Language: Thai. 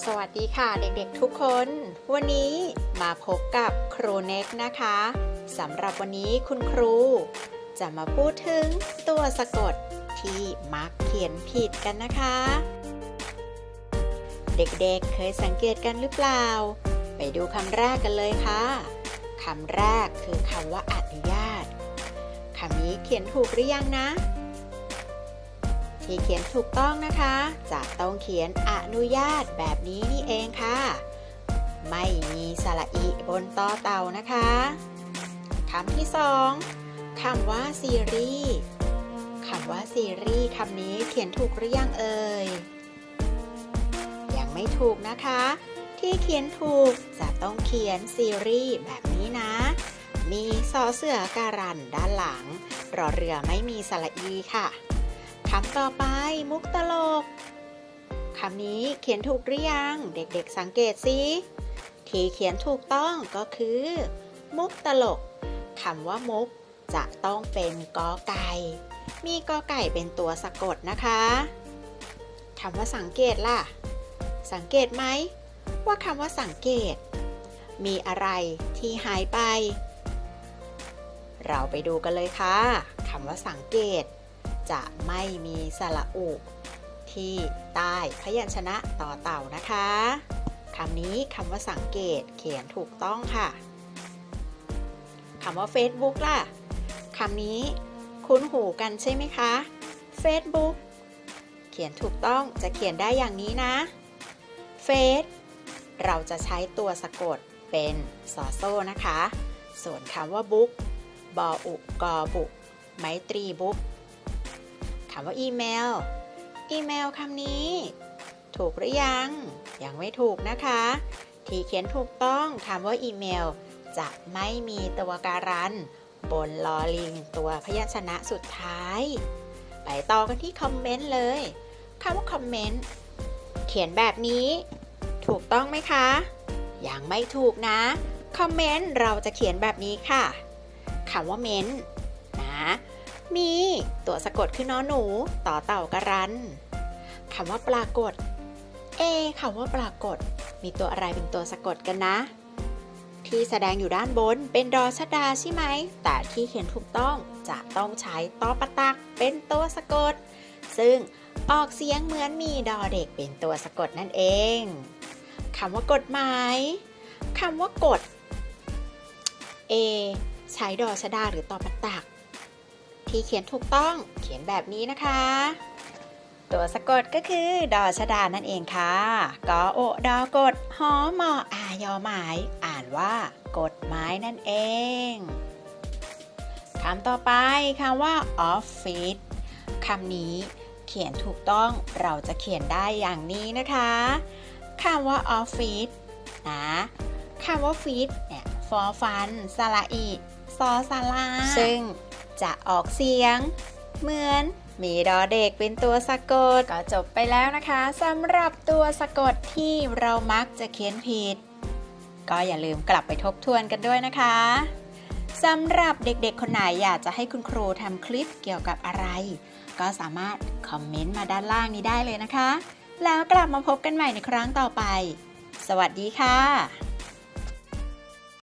สวัสดีค่ะเด็กๆทุกคน วันนี้มาพบกับครูเน็กนะคะสำหรับวันนี้คุณครู จะมาพูดถึงตัวสะกดที่มักเขียนผิดกันนะคะ เด็กๆเคยสังเกตกันหรือเปล่า ไปดูคำแรกกันเลยค่ะคำแรกคือคำว่าอนุญาตคำนี้เขียนถูกหรือยังนะ ที่เขียนถูกต้องนะคะ จะต้องเขียนอนุญาตแบบนี้นี่เองค่ะ ไม่มีสระอีบนต่อเต่านะคะคำที่สองคำว่าซีรีส์คำว่าซีรีส์คำนี้เขียนถูกหรือยังเอ่ย ยังไม่ถูกนะคะ ที่เขียนถูกจะต้องเขียนซีรีส์แบบนี้นะ มีซอเสือการันด้านหลัง รอเรือไม่มีสระอีค่ะ คำต่อไปมุกตลก คำนี้เขียนถูกหรือยัง เด็กๆสังเกตสิที่เขียนถูกต้องก็คือ มุกตลกคำว่ามุกจะต้องเป็นกอไก่ มีกอไก่เป็นตัวสะกดนะคะคำว่าสังเกตล่ะ สังเกตไหม ว่าคำว่าสังเกต มีอะไรที่หายไป เราไปดูกันเลยค่ะคำว่าสังเกต จะไม่มีสระอุ ที่ใต้พยัญชนะต่อเต่านะคะคำนี้คำว่าสังเกตเขียนถูกต้องค่ะคำว่า Facebook ล่ะคำนี้คุ้นหูกันใช่ไหมคะ Facebook เขียนถูกต้องจะเขียนได้อย่างนี้นะ เฟซเราจะใช้ตัวสะกดเป็นสอโซ่นะคะ ส่วนคำว่าบุ๊กบออุกอบุกไมตรีบุ๊ก คำว่าอีเมล อีเมลคำนี้ ถูกหรือยัง ยังไม่ถูกนะคะ ที่เขียนถูกต้องคำว่าอีเมล จะไม่มีตัวการัน บนลอลิงตัวพยัญชนะสุดท้าย ไปต่อกันที่คอมเมนต์เลยคำว่าคอมเมนต์เขียนแบบนี้ ถูกต้องไหมคะ ยังไม่ถูกนะคอมเมนต์เราจะเขียนแบบนี้ค่ะคำว่าเมนต์นะ มี ตัวสะกดคือนอหนู ต่อเต่ากระรันคำว่าปรากฏ เอคำว่าปรากฏ มีตัวอะไรเป็นตัวสะกดกันนะ ที่แสดงอยู่ด้านบนเป็นดอชดาใช่ไหม แต่ที่เขียนถูกต้องจะต้องใช้ตอปะตักเป็นตัวสะกด ซึ่งออกเสียงเหมือนมีดอเด็กเป็นตัวสะกดนั่นเองคำว่ากฎหมายคำว่ากฎ A ใช้ดอชดาหรือตอปะตัก ที่เขียนถูกต้องเขียนแบบนี้นะคะ ตัวสะกดก็คือ ดอชดานั่นเองค่ะกอโอดอกดหอมออายอหมาย อ่านว่ากฎหมายนั่นเองคำต่อไปคำว่าออฟฟิศคำนี้เขียนถูกต้องเราจะเขียนได้อย่างนี้นะคะคำว่าออฟฟิศนะคำว่าฟิตเนี่ยฟอฟันสระอีซอสาลาซึ่ง จะออกเสียง เหมือนมีดอเด็กเป็นตัวสะกด ก็จบไปแล้วนะคะสำหรับตัวสะกดที่เรามักจะเขียนผิด ก็อย่าลืมกลับไปทบทวนกันด้วยนะคะสำหรับเด็กๆ คนไหนอยากจะให้คุณครูทำคลิปเกี่ยวกับอะไร ก็สามารถคอมเมนต์มาด้านล่างนี้ได้เลยนะคะ แล้วกลับมาพบกันใหม่ในครั้งต่อไป สวัสดีค่ะ